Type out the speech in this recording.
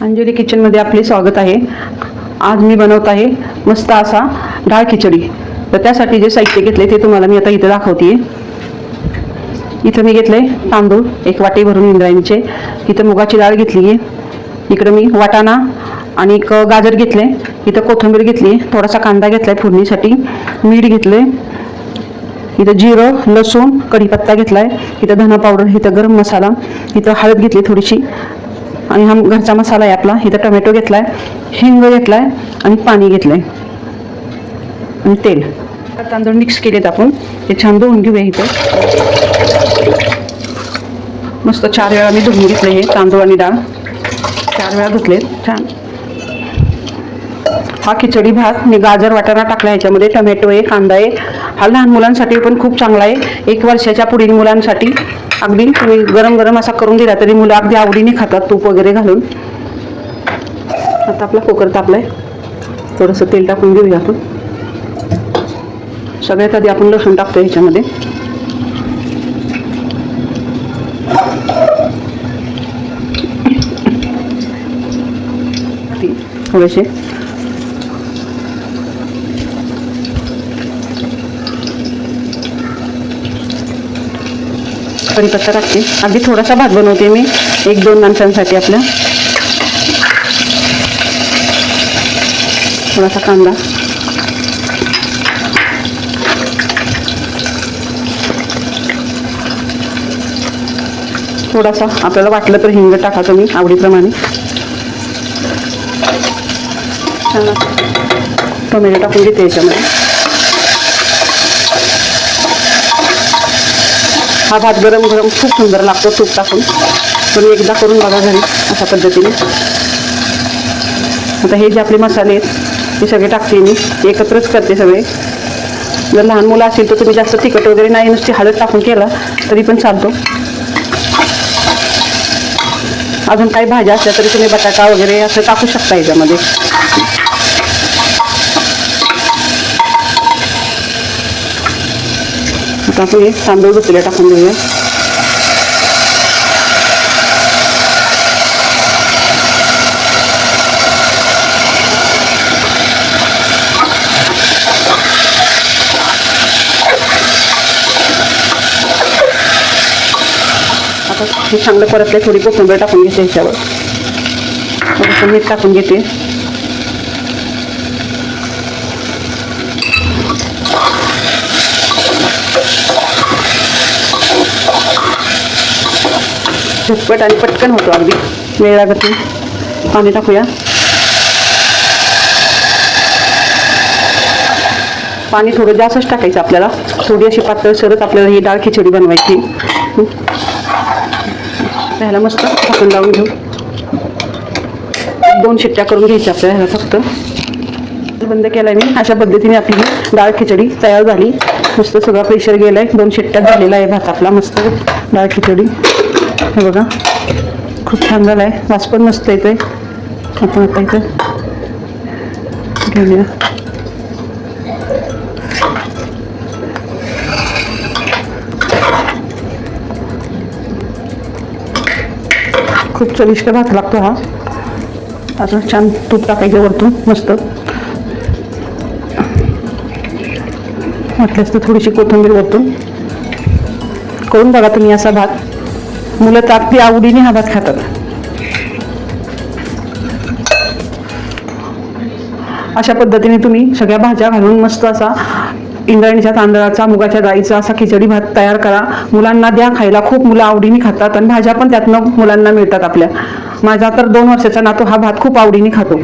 अंजली किचनमध्ये आपले स्वागत आहे. आज मी बनवत आहे मस्त असा डाळ खिचडी. तर त्यासाठी जे साहित्य घेतले ते तुम्हाला मी आता इथं दाखवते इथं मी घेतले तांदूळ एक वाटी भरून इंद्रायणीचे. इथं मुगाची डाळ घेतली आहे इकडं मी वाटाणा आणि एक गाजर घेतले इथं कोथिंबीर घेतली थोडासा कांदा घेतलाय फोडणीसाठी. मीठ घेतले इथं जिरं लसूण कढीपत्ता घेतलाय. इथं धना पावडर इथं गरम मसाला इथं हळद घेतली थोडीशी. आणि हा घरचा मसाला आहे आपला. इथं टोमॅटो घेतलाय हिंग घेतलाय आणि पाणी घेतलंय. आणि तेल. तांदूळ मिक्स केलेत आपण. ते छान धुवून घेऊया इथे. मस्त चार वेळा मी धुवून घेतले हे तांदूळ आणि डाळ. चार वेळा धुतले छान. हा खिचडी भात मी गाजर वाटाणा टाकला ह्याच्यामध्ये टोमॅटो आहे कांदा आहे. हा लहान मुलांसाठी पण खूप चांगला आहे. एक वर्षाच्या पुढील मुलांसाठी अगदी तुम्ही गरम गरम असा करून दिला तरी मुलं अगदी आवडीने खातात तूप वगैरे घालून. आता आपला कुकर तापलाय. थोडंसं तेल टाकून घेऊया आपण. सगळ्यात आधी आपण लसूण टाकतो ह्याच्यामध्ये थोडेसे कढीपत्ता टाकते अगदी थोडासा भात बनवते मी. एक दोन माणसांसाठी आपल्या थोडासा कांदा. थोडासा. आपल्याला वाटलं तर हिंग टाका तुम्ही आवडीप्रमाणे. टोमॅटो टाकून घेते याच्यामध्ये. हा भात गरम गरम खूप सुंदर लागतो तूप टाकून. तुम्ही एकदा करून बघा घरी अशा पद्धतीने. आता हे जे आपले मसाले आहेत ते सगळे टाकते मी. एकत्रच करते सगळे. जर लहान मुलं असेल तर तुम्ही जास्त तिखट वगैरे नाही नुसती हळद टाकून केला तरी पण चालतो. अजून काही भाज्या असल्या तरी तुम्ही बटाटा वगैरे असं टाकू शकता याच्यामध्ये. आता आपण हे तांदूळ दुसऱ्या टाकून देऊया. आता हे चांगलं परतले थोडी कोथिंबीर टाकून घेते ह्याच्यावर थोडंसं मीठ टाकून घेते. झटपट आणि पटकन होतो अगदी. वेळ लागत नाही. पाणी टाकूया. पाणी थोडं जास्तच टाकायचं आपल्याला. थोडी अशी पातळ सरत आपल्याला ही डाळ खिचडी बनवायची. ह्याला मस्त झाकण लावून घेऊ. दोन शिट्ट्या करून घ्यायच्या आपल्याला ह्याला फक्त. बंद केलाय मी. अशा पद्धतीने आपली डाळ खिचडी तयार झाली. मस्त सगळा प्रेशर गेलाय. दोन शिट्ट्यात झालेला आहे भात आपला मस्त डाळ खिचडी. हे बघा. खूप छान झाला आहे. वास पण मस्त आहे आपण आता इथं घेऊया. खूप चविष्ट भात लागतो हा. असं छान तूप टाकायचं वरतून. मस्त. वाटल्यास तर थोडीशी कोथिंबीर वरतून. करून बघा तुम्ही असा भात. मुलं तर अगदी आवडीने हा भात खातात. अशा पद्धतीने तुम्ही सगळ्या भाज्या घालून मस्त असा इंद्रायणीच्या तांदळाचा मुगाच्या डाळीचा असा खिचडी भात तयार करा. मुलांना द्या खायला. खूप मुलं आवडीने खातात आणि भाज्या पण त्यातनं मुलांना मिळतात आपल्या. माझा तर दोन वर्षाचा नातू हा भात खूप आवडीने खातो.